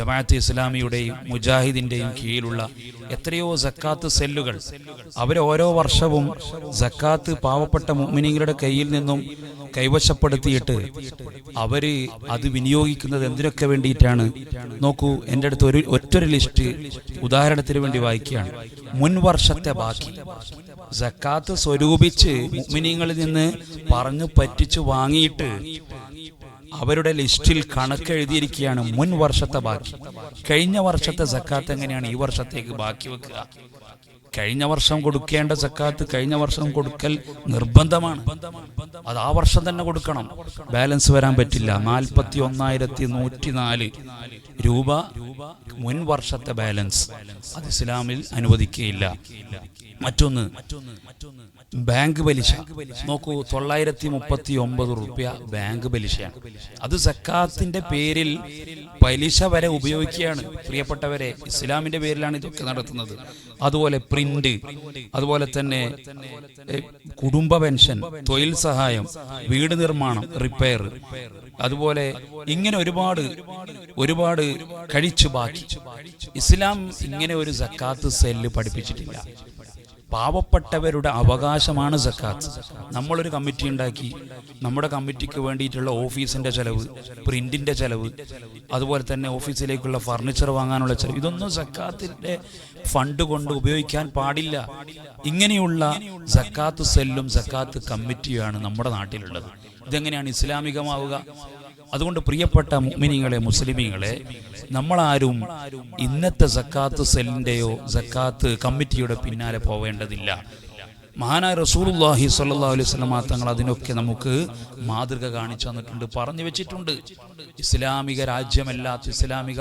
ജമാഅത്ത് ഇസ്ലാമിയുടെയും മുജാഹിദിന്റെയും കീഴിലുള്ള എത്രയോ സക്കാത്ത് സെല്ലുകൾ. അവർ ഓരോ വർഷവും സക്കാത്ത് പാവപ്പെട്ട മുഅ്മിനീങ്ങളുടെ കയ്യിൽ നിന്നും കൈവശപ്പെടുത്തിയിട്ട് അവർ അത് വിനിയോഗിക്കുന്നത് എന്തിനൊക്കെ വേണ്ടിയിട്ടാണ്? നോക്കൂ എന്റെ അടുത്ത് ഒരു ഒറ്റൊരു ലിസ്റ്റ് ഉദാഹരണത്തിന് വേണ്ടി വായിക്കുകയാണ്. മുൻ വർഷത്തെ ബാക്കി. സക്കാത്ത് സ്വരൂപിച്ച് മുഅ്മിനീങ്ങളിൽ നിന്ന് പറഞ്ഞു പറ്റിച്ചു വാങ്ങിയിട്ട് അവരുടെ ലിസ്റ്റിൽ കണക്കെഴുതിയിരിക്കുകയാണ് മുൻ വർഷത്തെ ബാക്കി. കഴിഞ്ഞ വർഷത്തെ സക്കാത്ത് എങ്ങനെയാണ് ഈ വർഷത്തേക്ക് ബാക്കി വെക്കുക? കഴിഞ്ഞ വർഷം കൊടുക്കേണ്ട സക്കാത്ത് കഴിഞ്ഞ വർഷം കൊടുക്കൽ നിർബന്ധമാണ്. അത് ആ വർഷം തന്നെ കൊടുക്കണം. ബാലൻസ് വരാൻ പറ്റില്ല. നാൽപ്പത്തി ഒന്നായിരത്തി നൂറ്റി നാല് രൂപ മുൻ വർഷത്തെ ബാലൻസ് അത് ഇസ്ലാമിൽ അനുവദിക്കുകയില്ല. മറ്റൊന്ന് ബാങ്ക് പലിശ. നോക്കൂ തൊള്ളായിരത്തി മുപ്പത്തി ഒമ്പത് റുപ്യ ബാങ്ക് പലിശയാണ്. അത് സക്കാത്തിന്റെ പേരിൽ പലിശ വരെ ഉപയോഗിക്കുകയാണ്. പ്രിയപ്പെട്ടവരെ ഇസ്ലാമിന്റെ പേരിലാണ് ഇതൊക്കെ നടത്തുന്നത്. അതുപോലെ പ്രിന്റ് അതുപോലെ തന്നെ കുടുംബ പെൻഷൻ തൊഴിൽ സഹായം വീട് നിർമ്മാണം റിപ്പയർ അതുപോലെ ഇങ്ങനെ ഒരുപാട് ഒരുപാട് കഴിച്ചു ബാക്കി. ഇസ്ലാം ഇങ്ങനെ ഒരു സക്കാത്ത് സെല്ല് പഠിപ്പിച്ചിട്ടില്ല. പാവപ്പെട്ടവരുടെ അവകാശമാണ് സക്കാത്ത്. നമ്മളൊരു കമ്മിറ്റി ഉണ്ടാക്കി. നമ്മുടെ കമ്മിറ്റിക്ക് വേണ്ടിയിട്ടുള്ള ഓഫീസിന്റെ ചെലവ് പ്രിന്റിന്റെ ചെലവ് അതുപോലെ തന്നെ ഓഫീസിലേക്കുള്ള ഫർണിച്ചർ വാങ്ങാനുള്ള ചെലവ്. ഇതൊന്നും സക്കാത്തിന്റെ ഫണ്ട് കൊണ്ട് ഉപയോഗിക്കാൻ പാടില്ല. ഇങ്ങനെയുള്ള സക്കാത്ത് സെല്ലും സക്കാത്ത് കമ്മിറ്റിയുമാണ് നമ്മുടെ നാട്ടിലുള്ളത്. ഇതെങ്ങനെയാണ് ഇസ്ലാമികമാവുക? അതുകൊണ്ട് പ്രിയപ്പെട്ട മുഅ്മിനീങ്ങളെ മുസ്ലിമീങ്ങളെ നമ്മളാരും ഇന്നത്തെ സക്കാത്ത് സെല്ലിന്റെയോ സക്കാത്ത് കമ്മിറ്റിയുടെ പിന്നാലെ പോവേണ്ടതില്ല. മഹാനായ റസൂലുള്ളാഹി സല്ലാ അലൈഹി വസല്ലമ തങ്ങൾ അതിനൊക്കെ നമുക്ക് മാതൃക കാണിച്ചു തന്നിട്ടുണ്ട് പറഞ്ഞു വെച്ചിട്ടുണ്ട്. ഇസ്ലാമിക രാജ്യമല്ലാത്ത ഇസ്ലാമിക